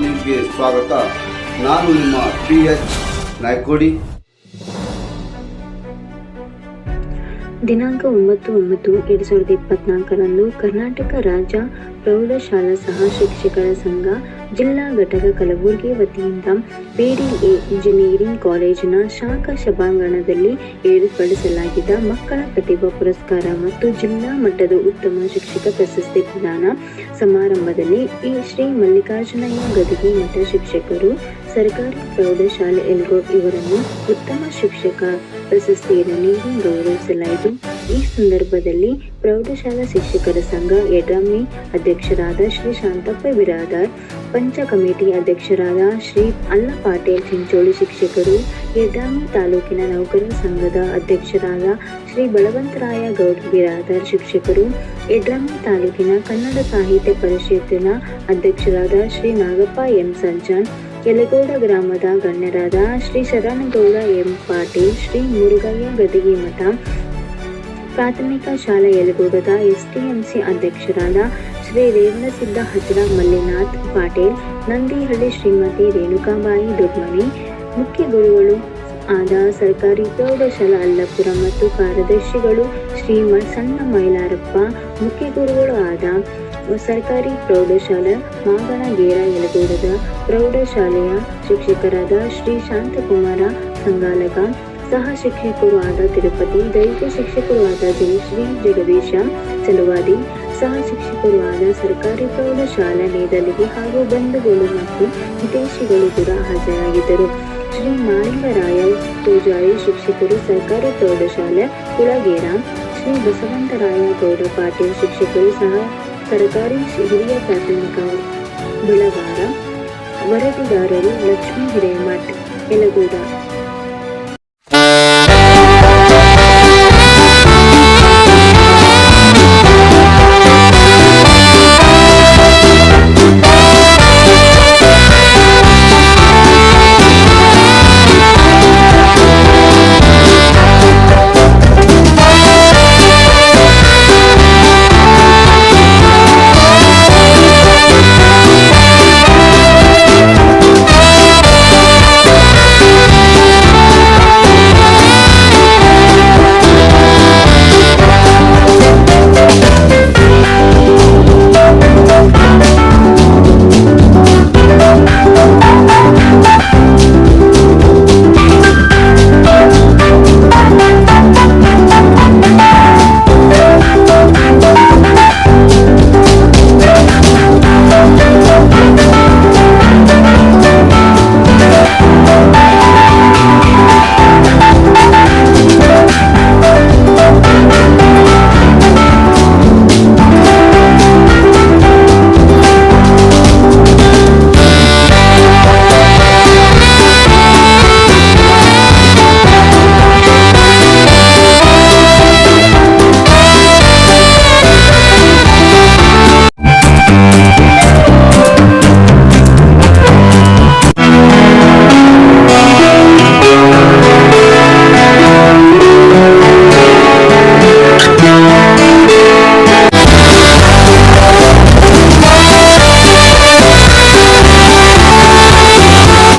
ನ್ಯೂಸ್ಗೆ ಸ್ವಾಗತ. ನಾನು ನಿಮ್ಮ ಪಿ ಎಚ್ ನಾಯ್ಕೋಡಿ. ದಿನಾಂಕ ಒಂಬತ್ತು ಒಂಬತ್ತು ಎರಡ್ ಸಾವಿರದ ಇಪ್ಪತ್ನಾಲ್ಕರಂದು ಕರ್ನಾಟಕ ರಾಜ್ಯ ಪ್ರೌಢಶಾಲಾ ಸಹ ಶಿಕ್ಷಕರ ಸಂಘ ಜಿಲ್ಲಾ ಘಟಕ ಕಲಬುರಗಿ ವತಿಯಿಂದ ಬಿಡಿಎ ಇಂಜಿನಿಯರಿಂಗ್ ಕಾಲೇಜಿನ ಶಾಖಾ ಸಭಾಂಗಣದಲ್ಲಿ ಏರ್ಪಡಿಸಲಾಗಿದ್ದ ಮಕ್ಕಳ ಪ್ರತಿಭಾ ಪುರಸ್ಕಾರ ಮತ್ತು ಜಿಲ್ಲಾ ಮಟ್ಟದ ಉತ್ತಮ ಶಿಕ್ಷಕ ಪ್ರಶಸ್ತಿ ಪ್ರದಾನ ಸಮಾರಂಭದಲ್ಲಿ ಈ ಶ್ರೀ ಮಲ್ಲಿಕಾರ್ಜುನಯ್ಯ ಗದಗಿ ಮಠ ಶಿಕ್ಷಕರು, ಸರ್ಕಾರಿ ಪ್ರೌಢಶಾಲೆ ಎಲ್ಗೋಡ್ ಇವರನ್ನು ಉತ್ತಮ ಶಿಕ್ಷಕ ಪ್ರಶಸ್ತಿಯನ್ನು ನೀಡಿ ಗೌರವಿಸಲಾಯಿತು. ಈ ಸಂದರ್ಭದಲ್ಲಿ ಪ್ರೌಢಶಾಲಾ ಶಿಕ್ಷಕರ ಸಂಘ ಯಡ್ರಾಮಿ ಅಧ್ಯಕ್ಷರಾದ ಶ್ರೀ ಶಾಂತಪ್ಪ ಬಿರಾದಾರ್ ಪಂಚ ಕಮಿಟಿ ಅಧ್ಯಕ್ಷರಾದ ಶ್ರೀ ಅಲ್ಲ ಪಾಟೀಲ್ ಚಿಂಚೋಳಿ ಶಿಕ್ಷಕರು ಯಡ್ಡಾಮಿ ತಾಲೂಕಿನ ನೌಕರರ ಸಂಘದ ಅಧ್ಯಕ್ಷರಾದ ಶ್ರೀ ಬಲವಂತರಾಯ ಗೌಡ್ ಬಿರಾದರ್ ಶಿಕ್ಷಕರು ಯಡ್ರಾಮಿ ತಾಲೂಕಿನ ಕನ್ನಡ ಸಾಹಿತ್ಯ ಪರಿಷತ್ತಿನ ಅಧ್ಯಕ್ಷರಾದ ಶ್ರೀ ನಾಗಪ್ಪ ಎಂ ಸಂಜಾನ್, ಯಲಗೋಡ ಗ್ರಾಮದ ಗಣ್ಯರಾದ ಶ್ರೀ ಶರಣಗೌಡ ಎಂ ಪಾಟೀಲ್, ಶ್ರೀ ಮುರುಗಯ್ಯ ಗದಿಗೆ ಮಠ ಪ್ರಾಥಮಿಕ ಶಾಲಾ ಯಲಗೋಡದ ಎಸ್ಟಿಎಂಸಿ ಅಧ್ಯಕ್ಷರಾದ ಶ್ರೀ ರೇವಣಸಿದ್ದ ಹಜರ ಮಲ್ಲಿನಾಥ್ ಪಾಟೀಲ್, ನಂದಿಹಳ್ಳಿ ಶ್ರೀಮತಿ ರೇಣುಕಾಬಾಯಿ ದೊಡ್ಮನಿ ಮುಖ್ಯ ಗುರುಗಳು ಆದ ಸರ್ಕಾರಿ ಪ್ರೌಢಶಾಲಾ ಅಲ್ಲಪುರ ಮತ್ತು ಕಾರ್ಯದರ್ಶಿಗಳು ಶ್ರೀ ಸಣ್ಣ ಮೈಲಾರಪ್ಪ, ಮುಖ್ಯ ಗುರುಗಳು ಆದ ಸರ್ಕಾರಿ ಪ್ರೌಢಶಾಲಾ ಮಾಗಣಗೇರ ಯಲಗೂಡದ ಪ್ರೌಢಶಾಲೆಯ ಶಿಕ್ಷಕರಾದ ಶ್ರೀ ಶಾಂತಕುಮಾರ ಸಂಗಾಲಕ ಸಹ ಶಿಕ್ಷಕರು ಆದ ತಿರುಪತಿ ದೈಹಿಕ ಶಿಕ್ಷಕರು ಆದ ಜಯಶ್ರೀ ಜಗದೀಶ, ಚಲುವಾದಿ, ಸಹ ಶಿಕ್ಷಕರು ಆದ ಸರ್ಕಾರಿ ಪ್ರೌಢಶಾಲಾ ನೇದಲಿಗೆ ಹಾಗೂ ಬಂಧುಗಳು ಮತ್ತು ವಿದೇಶಿಗಳು ಕೂಡ ಹಾಜರಾಗಿದ್ದರು. ಶ್ರೀ. ಮಾಳಿಂಗರಾಯ ಪೂಜಾರಿ ಶಿಕ್ಷಕರು ಸರ್ಕಾರಿ ಪ್ರೌಢಶಾಲೆ ಕುಳಗೇರ, ಶ್ರೀ. ಬಸವಂತರಾಯ ಗೌಡ ಪಾಟೀಲ್ ಶಿಕ್ಷಕರು ಸಹ ಸರ್ಕಾರಿ ಹಿರಿಯ ಪ್ರಾಥಮಿಕ ಬೆಳಗಾರ ವರದಿಗಾರರು ಲಕ್ಷ್ಮೀ ಹಿರೇಮಠ್, ಯಲಗೂಡ